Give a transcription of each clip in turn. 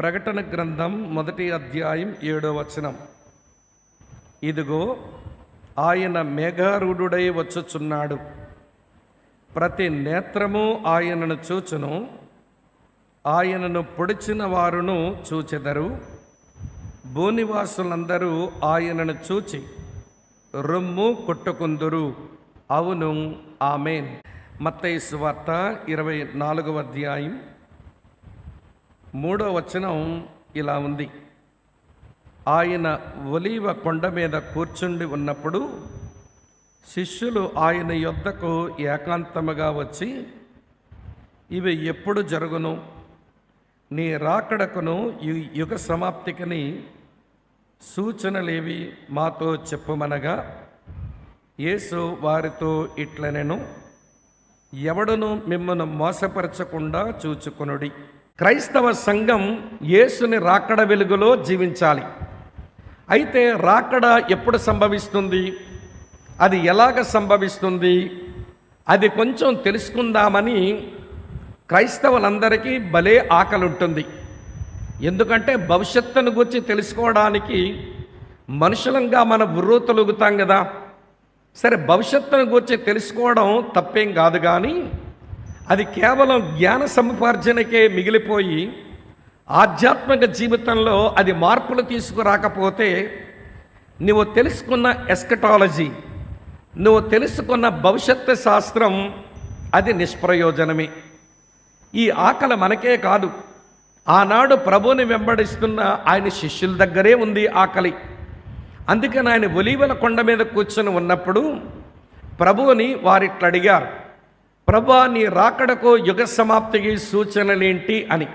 ప్రకటన గ్రంథం మొదటి అధ్యాయం ఏడో వచనం. ఇదిగో ఆయన మేఘారూఢుడై వచ్చుచున్నాడు. ప్రతి నేత్రము ఆయనను చూచును. ఆయనను పొడిచిన వారును చూచెదరు. భూనివాసులందరూ ఆయనను చూచి రొమ్ము కొట్టుకుందురు. అవును ఆమెన్. మత్తైసు వార్త ఇరవై నాలుగవ అధ్యాయం మూడో వచనం ఇలా ఉంది. ఆయన ఒలీవ కొండ మీద కూర్చుండి ఉన్నప్పుడు శిష్యులు ఆయన యొద్దకు ఏకాంతముగా వచ్చి ఇవి ఎప్పుడు జరుగును? నీ రాకడకును ఈ యుగ సమాప్తికని సూచనలేవి మాతో చెప్పుమనగా యేసు వారితో ఇట్లనెను ఎవడను మిమ్మను మోసపరచకుండా చూచుకొనుడి. క్రైస్తవ సంఘం యేసుని రాకడ వెలుగులో జీవించాలి. అయితే రాకడ ఎప్పుడు సంభవిస్తుంది? అది ఎలాగ సంభవిస్తుంది? అది కొంచెం తెలుసుకుందామని క్రైస్తవులందరికీ భలే ఆకలి ఉంటుంది ఎందుకంటే భవిష్యత్తును గురించి తెలుసుకోవడానికి మనుషులంగా మన బుర్రు తొలుగుతాం కదా సరే భవిష్యత్తును గురించి తెలుసుకోవడం తప్పేం కాదు కానీ అది కేవలం జ్ఞాన సముపార్జనకే మిగిలిపోయి ఆధ్యాత్మిక జీవితంలో అది మార్పులు తీసుకురాకపోతే నువ్వు తెలుసుకున్న ఎస్కటాలజీ నువ్వు తెలుసుకున్న భవిష్యత్తు శాస్త్రం అది నిష్ప్రయోజనమే. ఈ ఆకలి మనకే కాదు. ఆనాడు ప్రభువుని వెంబడిస్తున్న ఆయన శిష్యుల దగ్గరే ఉంది ఆకలి. అందుకని ఆయన ఒలీవల కొండ మీద కూర్చొని ఉన్నప్పుడు ప్రభువుని వారిట్లడిగారు. ప్రభా నీ రాకడకు యుగ సమాప్తికి సూచనలేంటి అని.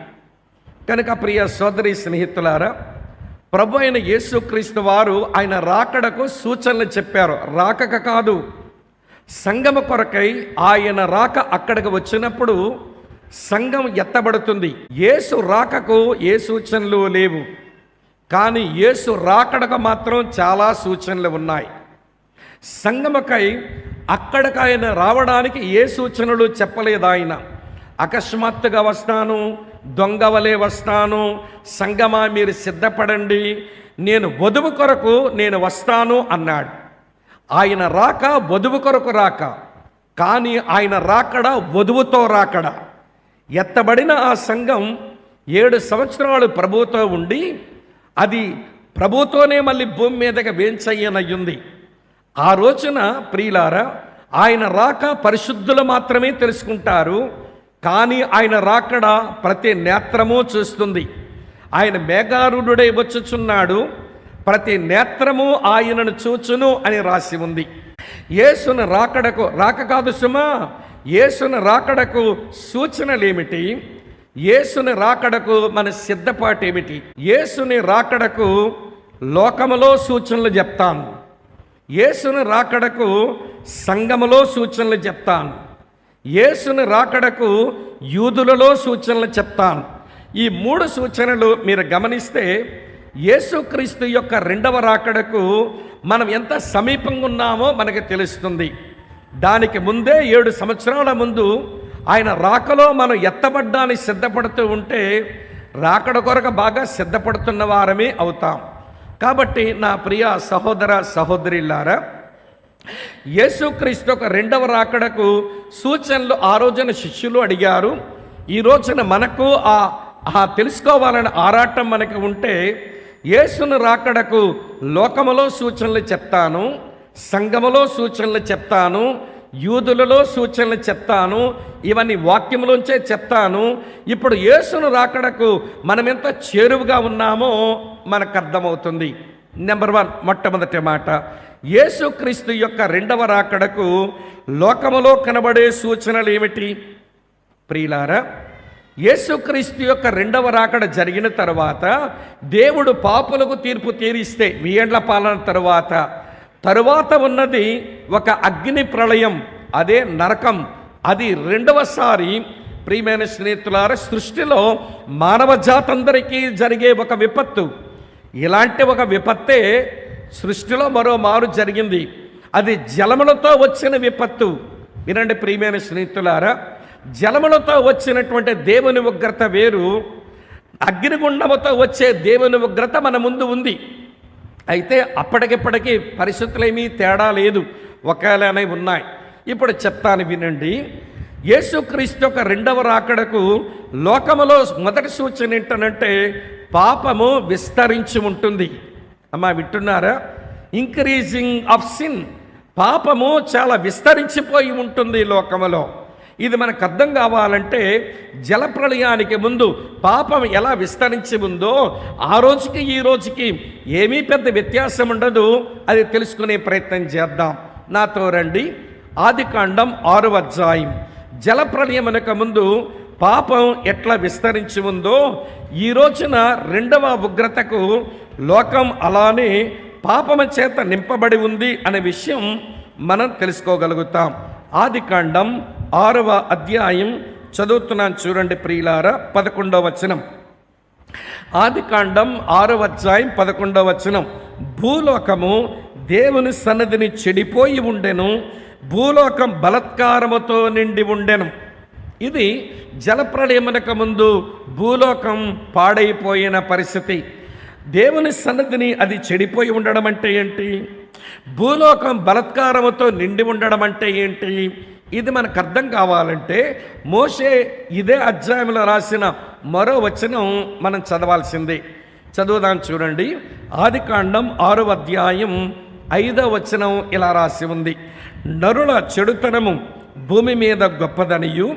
కనుక ప్రియ సోదరి స్నేహితులారా ప్రభు అయిన యేసుక్రీస్తు వారు ఆయన రాకడకు సూచనలు చెప్పారు. రాకక కాదు సంగమ కొరకై ఆయన రాక అక్కడికి వచ్చినప్పుడు సంఘం ఎత్తబడుతుంది. యేసు రాకకు ఏ సూచనలు లేవు. కానీ యేసు రాకడకు మాత్రం చాలా సూచనలు ఉన్నాయి. సంగమకై అక్కడికి ఆయన రావడానికి ఏ సూచనలు చెప్పలేదు ఆయన అకస్మాత్తుగా వస్తాను దొంగవలే వస్తాను సంగమా మీరు సిద్ధపడండి నేను వధువు కొరకు నేను వస్తాను అన్నాడు. ఆయన రాక వధువు కొరకు రాక. కానీ ఆయన రాకడ వధువుతో రాకడ. ఎత్తబడిన ఆ సంఘం ఏడు సంవత్సరాలు ప్రభుతో ఉండి అది ప్రభుతోనే మళ్ళీ భూమి మీదకి వేంచయ్యనయ్యుంది. ఆ రోజున ప్రియులారా ఆయన రాక పరిశుద్ధులు మాత్రమే తెలుసుకుంటారు కానీ ఆయన రాకడ ప్రతి నేత్రము చూస్తుంది. ఆయన మేఘారుడై వచ్చుచున్నాడు ప్రతి నేత్రము ఆయనను చూచును అని రాసి ఉంది. యేసును రాకడకు రాక కాదు సుమా యేసును రాకడకు సూచనలేమిటి? యేసుని రాకడకు మన సిద్ధపాటు ఏమిటి యేసుని రాకడకు లోకములో సూచనలు చెప్తాను యేసుని రాకడకు సంఘములో సూచనలు చెప్తాను. యేసును రాకడకు యూదులలో సూచనలు చెప్తాను. ఈ మూడు సూచనలు మీరు గమనిస్తే యేసుక్రీస్తు యొక్క రెండవ రాకడకు మనం ఎంత సమీపంగా ఉన్నామో మనకు తెలుస్తుంది. దానికి ముందే ఏడు సంవత్సరాల ముందు ఆయన రాకలో మనం ఎత్తబడ్డానికి సిద్ధపడుతూ ఉంటే రాకడ కొరకు బాగా సిద్ధపడుతున్న వారమే అవుతాం. కాబట్టి నా ప్రియ సహోదర సహోదరిలారా యేసుక్రీస్తు ఒక రెండవ రాకడకు సూచనలు ఆ రోజున శిష్యులు అడిగారు. ఈ రోజున మనకు ఆ ఆ తెలుసుకోవాలని ఆరాటం మనకి ఉంటే యేసును రాకడకు లోకములో సూచనలు చెప్తాను సంఘములో సూచనలు చెప్తాను యూదులలో సూచనలు చెప్తాను ఇవన్నీ వాక్యములోంచే చెప్తాను. ఇప్పుడు యేసును రాకడకు మనం ఎంత చేరువుగా ఉన్నామో మనకు అర్థమవుతుంది. నెంబర్ వన్ మొట్టమొదటి మాట. యేసుక్రీస్తు యొక్క రెండవ రాకడకు లోకములో కనబడే సూచనలు ఏమిటి? ప్రియులారా యేసుక్రీస్తు యొక్క రెండవ రాకడ జరిగిన తర్వాత దేవుడు పాపులకు తీర్పు తీరిస్తే వియండ్ల పాలన తరువాత తరువాత ఉన్నది ఒక అగ్ని ప్రళయం అదే నరకం. అది రెండవసారి ప్రియమైన స్నేహితులార సృష్టిలో మానవ జాతందరికీ జరిగే ఒక విపత్తు. ఇలాంటి ఒక విపత్తే సృష్టిలో మరో మారు జరిగింది. అది జలములతో వచ్చిన విపత్తు. వినండి ప్రియమైన స్నేహితులారా జలములతో వచ్చినటువంటి దేవుని ఉగ్రత వేరు. అగ్నిగుండముతో వచ్చే దేవుని ఉగ్రత మన ముందు ఉంది. అయితే అప్పటికిప్పటికీ పరిస్థితులేమీ తేడా లేదు. ఒకేలానే ఉన్నాయి. ఇప్పుడు చెప్తాను వినండి. యేసుక్రీస్తు యొక్క రెండవ రాకడకు లోకములో మొదటి సూచన ఏంటనంటే పాపము విస్తరించి ఉంటుంది. అమ్మా వింటున్నారా? ఇంక్రీజింగ్ ఆఫ్ సిన్ పాపము చాలా విస్తరించిపోయి ఉంటుంది లోకములో. ఇది మనకు అర్థం కావాలంటే జలప్రళయానికి ముందు పాపం ఎలా విస్తరించి ఉందో ఆ రోజుకి ఈ రోజుకి ఏమీ పెద్ద వ్యత్యాసం ఉండదు. అది తెలుసుకునే ప్రయత్నం చేద్దాం. నాతో రండి. ఆదికాండం ఆరు అధ్యాయం. జలప్రళయమునక ముందు పాపం ఎట్లా విస్తరించి ఉందో ఈ రోజున రెండవ ఉగ్రతకు లోకం అలానే పాపము చేత నింపబడి ఉంది అనే విషయం మనం తెలుసుకోగలుగుతాం. ఆదికాండం ఆరవ అధ్యాయం చదువుతున్నాను చూడండి ప్రియులారా పదకొండవ వచనం. ఆదికాండం ఆరవ అధ్యాయం పదకొండవ వచనం. భూలోకము దేవుని సన్నదిని చెడిపోయి ఉండెను భూలోకం బలత్కారముతో నిండి ఉండెను. ఇది జలప్రళయమునక ముందు భూలోకం పాడైపోయిన పరిస్థితి. దేవుని సన్నదిని అది చెడిపోయి ఉండడం అంటే ఏంటి? భూలోకం బలత్కారముతో నిండి ఉండడం అంటే ఏంటి? ఇది మనకు అర్థం కావాలంటే మోషే ఇదే అధ్యాయంలో రాసిన మరో వచనం మనం చదవాల్సింది. చదువుదాం చూడండి. ఆదికాండం ఆరో అధ్యాయం ఐదో వచనం ఇలా రాసి ఉంది. నరుల చెడుతనము భూమి మీద గొప్పదనియు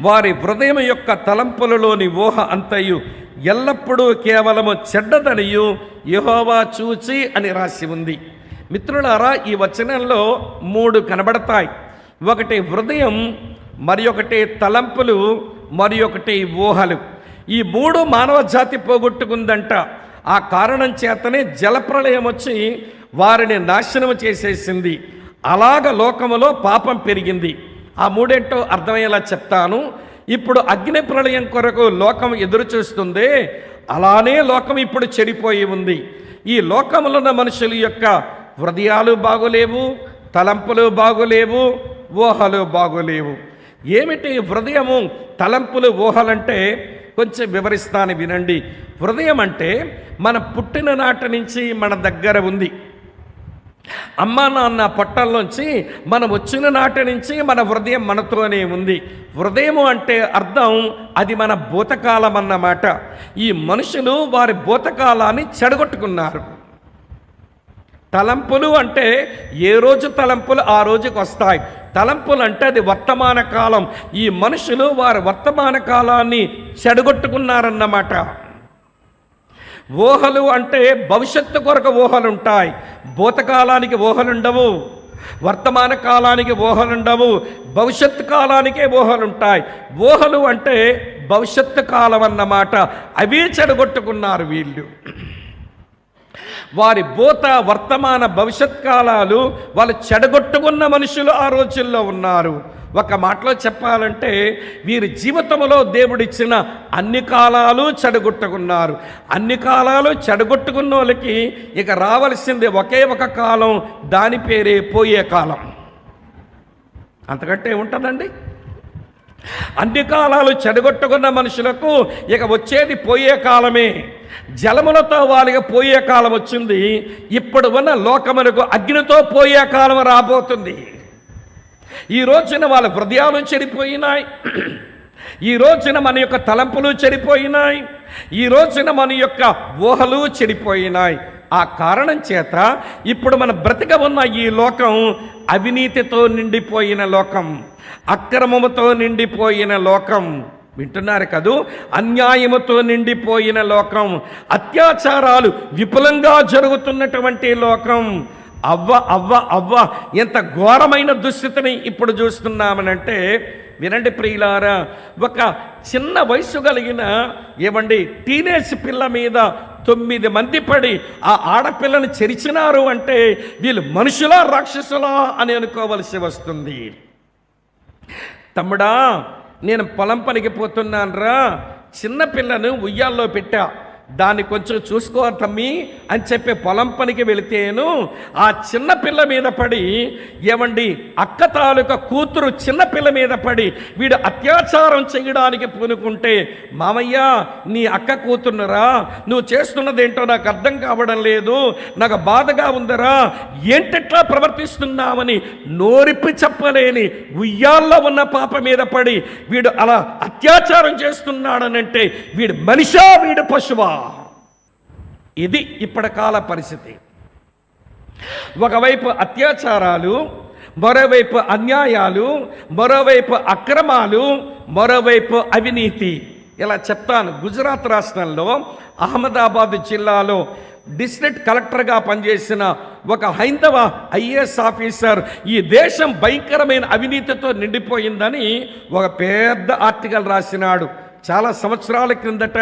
వారి హృదయం యొక్క తలంపులలోని ఊహ అంతయు ఎల్లప్పుడూ కేవలము చెడ్డదనియు యహోవా చూచి అని రాసి ఉంది. మిత్రులారా ఈ వచనంలో మూడు కనబడతాయి. ఒకటి హృదయం మరి ఒకటి తలంపులు మరి ఒకటి ఊహలు. ఈ మూడు మానవ జాతి పోగొట్టుకుందంట. ఆ కారణం చేతనే జలప్రళయం వచ్చి వారిని నాశనం చేసేసింది. అలాగ లోకములో పాపం పెరిగింది. ఆ మూడేంటో అర్థమయ్యేలా చెప్తాను. ఇప్పుడు అగ్ని ప్రళయం కొరకు లోకం ఎదురు చూస్తుంది అలానే లోకం ఇప్పుడు చెడిపోయి ఉంది. ఈ లోకములున్న మనుషుల యొక్క హృదయాలు బాగోలేవు తలంపులు బాగులేవు ఊహలు బాగోలేవు. ఏమిటి హృదయము తలంపులు ఊహలంటే? కొంచెం వివరిస్తాను వినండి. హృదయం అంటే మన పుట్టిన నాటి నుంచి మన దగ్గర ఉంది. అమ్మా నాన్న పొట్టల్లోంచి మనం వచ్చిన నాటి నుంచి మన హృదయం మనతోనే ఉంది. హృదయము అంటే అర్థం అది మన భూతకాలం అన్నమాట ఈ మనుషులు వారి భూతకాలాన్ని చెడగొట్టుకున్నారు. తలంపులు అంటే ఏ రోజు తలంపులు ఆ రోజుకి వస్తాయి. తలంపులు అంటే అది వర్తమాన కాలం. ఈ మనుషులు వారి వర్తమాన కాలాన్ని చెడగొట్టుకున్నారన్నమాట. ఊహలు అంటే భవిష్యత్తు కొరకు ఊహలు ఉంటాయి భూతకాలానికి ఊహలుండవు. వర్తమాన కాలానికి ఊహలుండవు. భవిష్యత్తు కాలానికే ఊహలుంటాయి. ఊహలు అంటే భవిష్యత్తు కాలం అన్నమాట అవే చెడగొట్టుకున్నారు వీళ్ళు. వారి భూత వర్తమాన భవిష్యత్ కాలాలు వాళ్ళు చెడగొట్టుకున్న మనుషులు ఆ రోజుల్లో ఉన్నారు. ఒక మాటలో చెప్పాలంటే వీరి జీవితంలో దేవుడిచ్చిన అన్ని కాలాలు చెడగొట్టుకున్నారు. అన్ని కాలాలు చెడగొట్టుకున్న వాళ్ళకి ఇక రావలసింది ఒకే ఒక కాలం దాని పేరే పోయే కాలం. అంతకంటే ఉంటుందండి అన్ని కాలాలు చెడగొట్టుకున్న మనుషులకు ఇక వచ్చేది పోయే కాలమే. జలములతో వాళ్ళకి పోయే కాలం వచ్చింది. ఇప్పుడు ఉన్న లోకమునకు అగ్నితో పోయే కాలం రాబోతుంది. ఈ రోజున వాళ్ళ హృదయాలు చెడిపోయినాయి. ఈ రోజున మన యొక్క తలంపులు చెడిపోయినాయి. ఈ రోజున మన యొక్క ఊహలు చెడిపోయినాయి. ఆ కారణం చేత ఇప్పుడు మన బ్రతిక ఉన్న ఈ లోకం అవినీతితో నిండిపోయిన లోకం అక్రమముతో నిండిపోయిన లోకం. వింటున్నారు కదూ? అన్యాయముతో నిండిపోయిన లోకం అత్యాచారాలు విపులంగా జరుగుతున్నటువంటి లోకం. అవ్వ అవ్వ అవ్వ ఎంత ఘోరమైన దుస్థితిని ఇప్పుడు చూస్తున్నామనంటే వినండి ప్రియులారా ఒక చిన్న వయసు కలిగిన ఏమండి టీనేజ్ పిల్ల మీద తొమ్మిది మంది పడి ఆ ఆడపిల్లను చెరిచినారు అంటే వీళ్ళు మనుషులా రాక్షసులా అని అనుకోవలసి వస్తుంది. తమ్ముడా నేను పొలం పనికి పోతున్నానురా. రా చిన్నపిల్లను ఉయ్యాల్లో పెట్టా. దాన్ని కొంచెం చూసుకో తమ్మి అని చెప్పి పొలం పనికి వెళితేను ఆ చిన్న పిల్ల మీద పడి ఏమండి అక్క తాలూకా కూతురు చిన్న పిల్ల మీద పడి వీడు అత్యాచారం చేయడానికి పూనుకుంటే మామయ్య నీ అక్క కూతున్నరా నువ్వు చేస్తున్నది ఏంటో నాకు అర్థం కావడం లేదు నాకు బాధగా ఉందరా ఏంటిట్లా ప్రవర్తిస్తున్నామని నోరిప్పి చెప్పలేని ఉయ్యాల్లో ఉన్న పాప మీద పడి వీడు అలా అత్యాచారం చేస్తున్నాడనంటే వీడు మనిషా వీడు పశువా? ఇది ఇప్పటి కాల పరిస్థితి. ఒకవైపు అత్యాచారాలు మరోవైపు అన్యాయాలు మరోవైపు అక్రమాలు మరోవైపు అవినీతి. ఇలా చెప్తాను. గుజరాత్ రాష్ట్రంలో అహ్మదాబాద్ జిల్లాలో డిస్ట్రిక్ట్ కలెక్టర్గా పనిచేసిన ఒక హైందవ ఐఏఎస్ ఆఫీసర్ ఈ దేశం భయంకరమైన అవినీతితో నిండిపోయిందని ఒక పెద్ద ఆర్టికల్ రాసినాడు. చాలా సంవత్సరాల క్రిందట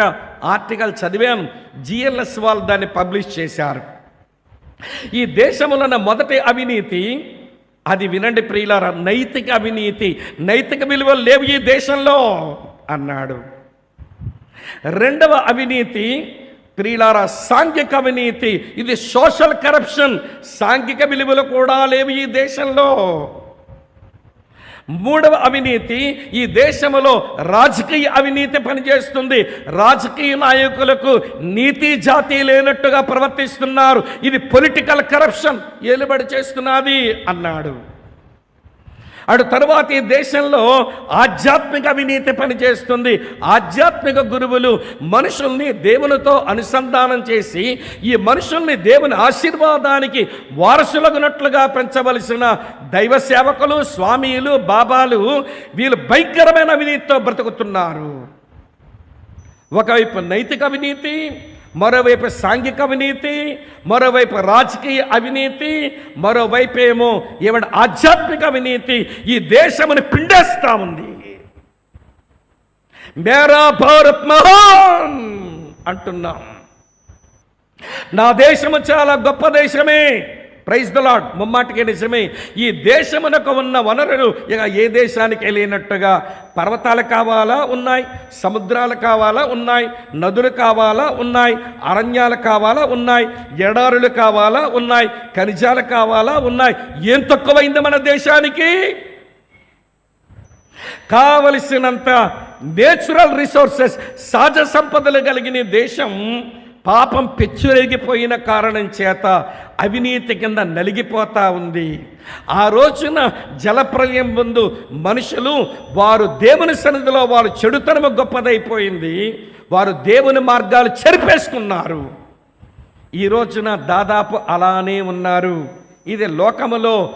ఆర్టికల్ చదివాను జిఎల్ఎస్ వాళ్ళు దాన్ని పబ్లిష్ చేశారు. ఈ దేశంలో మొదటి అవినీతి అది వినండి ప్రియులారా నైతిక అవినీతి. నైతిక విలువలు లేవు ఈ దేశంలో అన్నాడు. రెండవ అవినీతి ప్రియులార సాంఘిక అవినీతి. ఇది సోషల్ కరప్షన్. సాంఘిక విలువలు కూడా లేవు ఈ దేశంలో. మూడవ అవినీతి ఈ దేశంలో రాజకీయ అవినీతి పనిచేస్తుంది. రాజకీయ నాయకులకు నీతి జాతి లేనట్టుగా ప్రవర్తిస్తున్నారు. ఇది పొలిటికల్ కరప్షన్ ఏలుబడి చేస్తున్నది అన్నాడు. అటు తరువాత ఈ దేశంలో ఆధ్యాత్మిక అవినీతి పనిచేస్తుంది. ఆధ్యాత్మిక గురువులు మనుషుల్ని దేవునితో అనుసంధానం చేసి ఈ మనుషుల్ని దేవుని ఆశీర్వాదానికి వారసులగునట్లుగా పెంచవలసిన దైవ సేవకులు స్వామీలు బాబాలు వీళ్ళు భయంకరమైన అవినీతితో బ్రతుకుతున్నారు. ఒకవైపు నైతిక అవినీతి మరోవైపు సాంఘిక అవినీతి మరోవైపు రాజకీయ అవినీతి మరోవైపు ఏమో ఏమంటే ఆధ్యాత్మిక అవినీతి ఈ దేశముని పిండేస్తా ఉంది మేరా భారత్ మహాన్ అంటున్నాం. నా దేశము చాలా గొప్ప దేశమే. ప్రైజ్ ద లాడ్ ముమ్మాటికే నిజమే. ఈ దేశమునకు ఉన్న వనరులు ఇక ఏ దేశానికి వెళ్ళినట్టుగా పర్వతాలు కావాలా ఉన్నాయి సముద్రాలు కావాలా ఉన్నాయి నదులు కావాలా ఉన్నాయి అరణ్యాలు కావాలా ఉన్నాయి ఎడారులు కావాలా ఉన్నాయి ఖనిజాలు కావాలా ఉన్నాయి. ఏం తక్కువైంది మన దేశానికి? కావలసినంత నేచురల్ రిసోర్సెస్ సహజ సంపదలు కలిగిన దేశం పాపం పెచ్చురేగిపోయిన కారణం చేత అవినీతి కింద నలిగిపోతా ఉంది. ఆ రోజున జలప్రలయం ముందు మనుషులు వారు దేవుని సన్నిధిలో వారు చెడుతనము గొప్పదైపోయింది. వారు దేవుని మార్గాలు చెరిపేసుకున్నారు. ఈ రోజున దాదాపు అలానే ఉన్నారు. ఇది లోకములో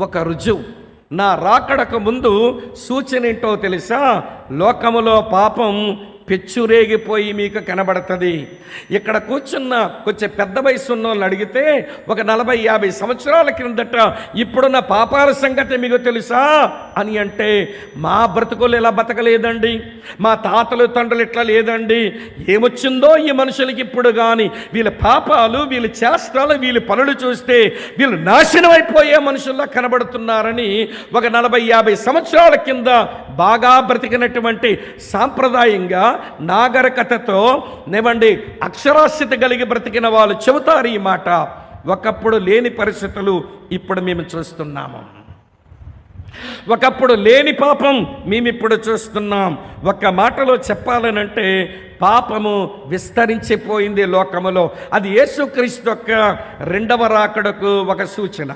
ఒక రుజువు. నా రాకడకు ముందు సూచన ఏంటో తెలుసా? లోకములో పాపం పెచ్చురేగిపోయి మీకు కనబడుతుంది. ఇక్కడ కూర్చున్న కొంచెం పెద్ద వయసు ఉన్న వాళ్ళని అడిగితే ఒక నలభై యాభై సంవత్సరాల క్రిందట ఇప్పుడున్న పాపాల సంగతి మీకు తెలుసా? అని అంటే మా బ్రతుకులు ఇలా బతకలేదండి. మా తాతలు తండ్రులు ఇట్లా లేదండి. ఏమొచ్చిందో ఈ మనుషులకి ఇప్పుడు కానీ వీళ్ళ పాపాలు వీళ్ళ చేష్టాలు వీళ్ళ పనులు చూస్తే వీళ్ళు నాశనం అయిపోయే మనుషుల్లా కనబడుతున్నారని ఒక నలభై యాభై సంవత్సరాల కింద బాగా బ్రతికినటువంటి సాంప్రదాయంగా నాగరికతతో నివ్వండి అక్షరాస్యత కలిగి బ్రతికిన వాళ్ళు చెబుతారు ఈ మాట. ఒకప్పుడు లేని పరిస్థితులు ఇప్పుడు మేము చూస్తున్నాము. ఒకప్పుడు లేని పాపం మేమిప్పుడు చూస్తున్నాం. ఒక మాటలో చెప్పాలనంటే పాపము విస్తరించిపోయింది లోకములో. అది యేసుక్రీస్తు యొక్క రెండవ రాకడకు ఒక సూచన.